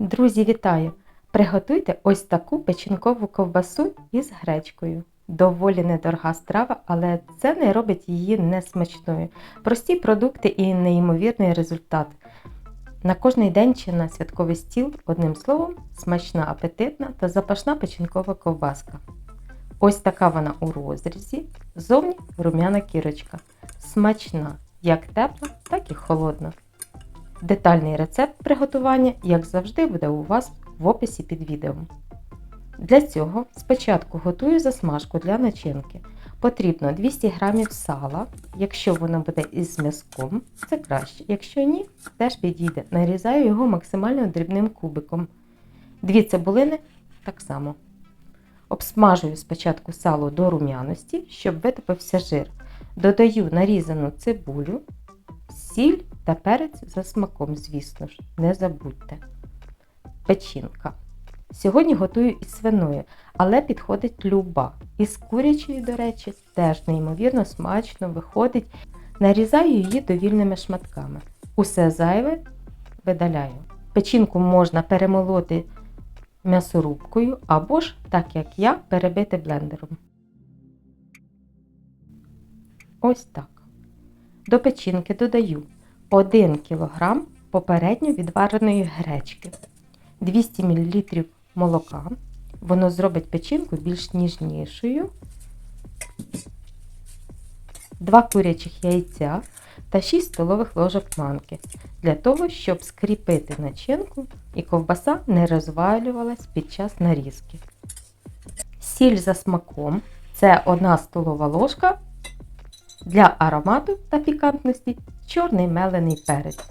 Друзі, вітаю! Приготуйте ось таку печінкову ковбасу із гречкою. Доволі недорога страва, але це не робить її несмачною. Прості продукти і неймовірний результат. На кожний день чи на святковий стіл, одним словом, смачна, апетитна та запашна печінкова ковбаска. Ось така вона у розрізі, зовні рум'яна кірочка. Смачна, як тепла, так і холодна. Детальний рецепт приготування, як завжди, буде у вас в описі під відео. Для цього спочатку готую засмажку для начинки. Потрібно 200 г сала. Якщо воно буде із м'язком, це краще. Якщо ні, теж підійде. Нарізаю його максимально дрібним кубиком. Дві цибулини так само. Обсмажую спочатку сало до рум'яності, щоб витопився жир. Додаю нарізану цибулю, сіль та перець за смаком, звісно ж, не забудьте. Печінка. Сьогодні готую із свиною, але підходить люба. Із курячої, до речі, теж неймовірно смачно виходить. Нарізаю її довільними шматками. Усе зайве видаляю. Печінку можна перемолоти м'ясорубкою або ж, так як я, перебити блендером. Ось так. До печінки додаю 1 кг попередньо відвареної гречки, 200 мл молока. Воно зробить печінку більш ніжнішою, 2 курячих яйця та 6 столових ложок манки для того, щоб скріпити начинку і ковбаса не розвалювалась під час нарізки. Сіль за смаком це 1 столова ложка для аромату та пікантності чорний мелений перець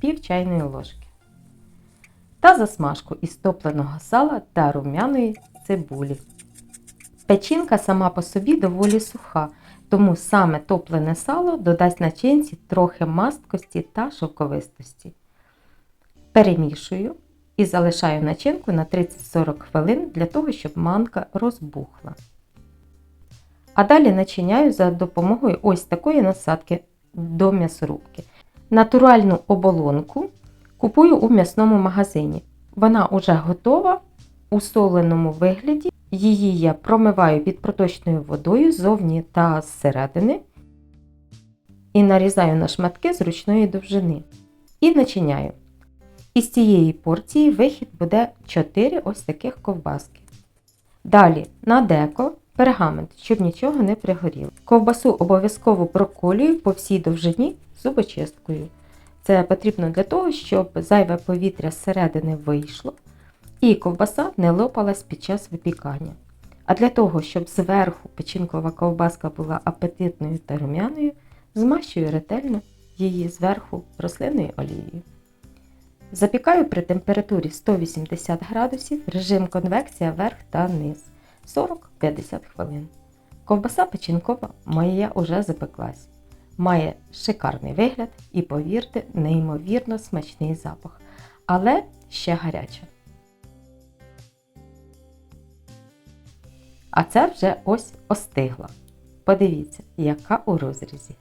пів чайної ложки. Та засмажку із топленого сала та рум'яної цибулі. Печінка сама по собі доволі суха, тому саме топлене сало додасть начинці трохи масткості та шовковистості. Перемішую і залишаю начинку на 30-40 хвилин для того, щоб манка розбухла. А далі начиняю за допомогою ось такої насадки до м'ясорубки. Натуральну оболонку купую у м'ясному магазині. Вона вже готова у соленому вигляді. Її я промиваю під проточною водою ззовні та зсередини і нарізаю на шматки зручної довжини. І начиняю. Із цієї порції вихід буде 4 ось таких ковбаски. Далі на деко пергамент, щоб нічого не пригоріло. Ковбасу обов'язково проколюю по всій довжині зубочисткою. Це потрібно для того, щоб зайве повітря зсередини вийшло і ковбаса не лопалась під час випікання. А для того, щоб зверху печінкова ковбаска була апетитною та рум'яною, змащую ретельно її зверху рослинною олією. Запікаю при температурі 180 градусів, режим конвекція верх та низ 40-50 хвилин. Ковбаса печінкова моя уже запеклась. Має шикарний вигляд і, повірте, неймовірно смачний запах, але ще гаряча. А це вже ось остигла. Подивіться, яка у розрізі.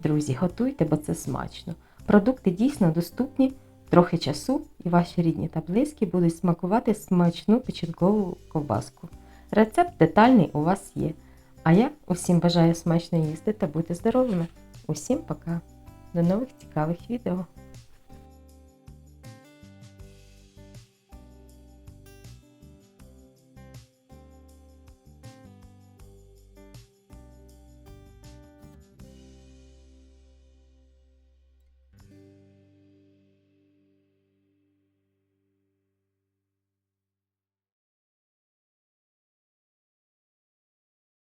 Друзі, готуйте, бо це смачно. Продукти дійсно доступні, трохи часу, і ваші рідні та близькі будуть смакувати смачну печінкову ковбаску. Рецепт детальний у вас є. А я усім бажаю смачно їсти та бути здоровими. Усім пока! До нових цікавих відео!